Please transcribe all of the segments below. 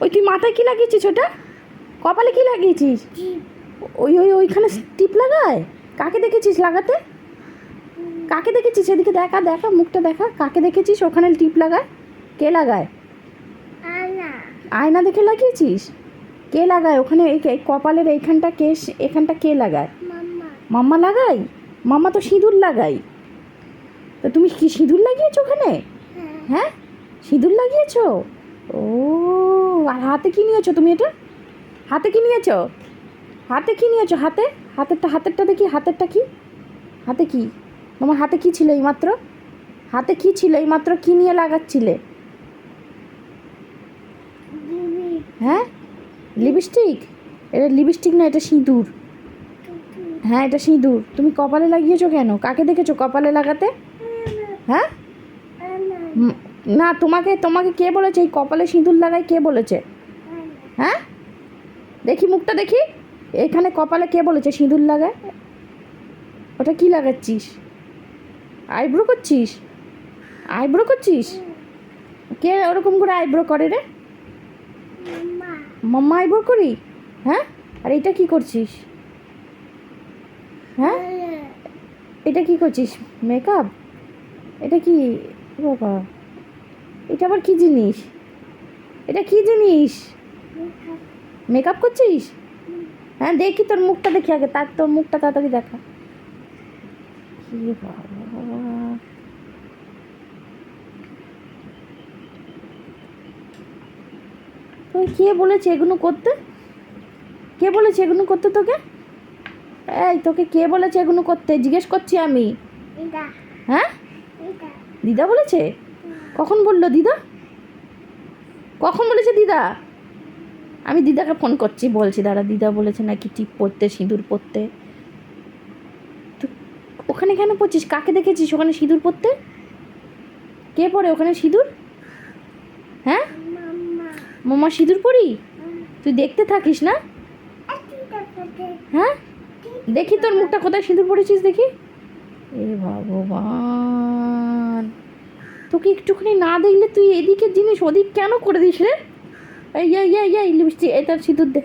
ওই তুই মাথায় কি লাগিয়েছিস ওটা? কপালে কি লাগিয়েছিস? ওই ওই ওইখানে টিপ লাগায়? কাকে দেখেছিস লাগাতে? কাকে দেখেছিস? এদিকে দেখা দেখা মুখটা দেখা। কাকে দেখেছিস ওখানে টিপ লাগায়? কে লাগায়? আয়না। দেখে লাগিয়েছিস? কে লাগায়? ওখানে এই কপালের এইখানটা কে এখানটা কে লাগায়? মাম্মা। লাগাই মাম্মা তো সিঁদুর লাগাই তো তুমি কি সিঁদুর লাগিয়েছো ওখানে? হ্যাঁ। হ্যাঁ? সিঁদুর লাগিয়েছো? ও হাতে কি নিয়েছো তুমি এটা? হাতে কি নিয়েছো? হাতে কি নিয়েছো? হাতে? হাতেরটা হাতেরটা দেখি, হাতেরটা কি? হাতে কি? তোমার হাতে কি ছিল এইমাত্র? হাতে কি ছিল? এইমাত্র কি নিয়ে লাগাচ্ছিলে? হ্যাঁ? লিপস্টিক? এটা লিপস্টিক না, এটা সিঁদুর। হ্যাঁ এটা সিঁদুর। তুমি কপালে লাগিয়েছো কেন? কাকে দেখেছ কপালে লাগাতে? হ্যাঁ? না, তোমাকে তোমাকে কে বলেছে? এই কপালে সিঁদুর লাগাই কে বলেছে? হ্যাঁ? দেখি মুখটা দেখি। এখানে কপালে কে বলেছে? সিঁদুর লাগায়? ওটা কি লাগাচ্ছিস? আইব্রো করছিস? আইব্রো করছিস? কে ওরকম করে আইব্রো করে রে? মাম্মা আইব্রো করি? হ্যাঁ? আর এটা কি করছিস? হ্যাঁ? এটা কি করছিস? মেকআপ? এটা কি? বাবা। এটা আবার কি জিনিস? এটা কি জিনিস? মেকআপ করছিস? হ্যাঁ দেখি তোর মুখটা দেখি আগে তার তোর মুখটা তাড়াতাড়ি দেখা। কি বাবা। তুই কে বলেছে এগুলো করতে? কে বলেছে এগুলো করতে তোকে? এই তোকে কে বলেছে এগুলো করতে? জিজ্ঞেস করছি আমি। হ্যাঁ? দিদা বলেছে? কখন বলল দিদা? কখন বলেছে দিদা? আমি দিদাকে ফোন করছি, বলছি, দাদা, দিদা বলেছে নাকি টিপ পরতে, সিঁদুর পরতে? তো ওখানে কেন পড়ছিস কাকে দেখেছিস ওখানে সিঁদুর পরতে? কে পরে ওখানে সিঁদুর? হ্যাঁ? মামা। সিঁদুর পরি? তুই দেখতে থাকিস না? হ্যাঁ? দেখি তোর মুখটা কোথায় সিঁদুর পড়েছিস দেখি। এ ভগবান। তোকে একটুখানি না দেখলে তুই এদিকের জিনিস ওদিক কেন করে দিস রে? এই এই এই এই লিপস্টিক এটা সিঁদুর দে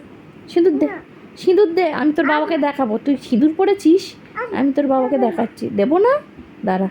সিঁদুর দে সিঁদুর দে আমি তোর বাবাকে দেখাবো। তুই সিঁদুর পড়েছিস আমি তোর বাবাকে দেখাচ্ছি। দেবো না? দাঁড়া।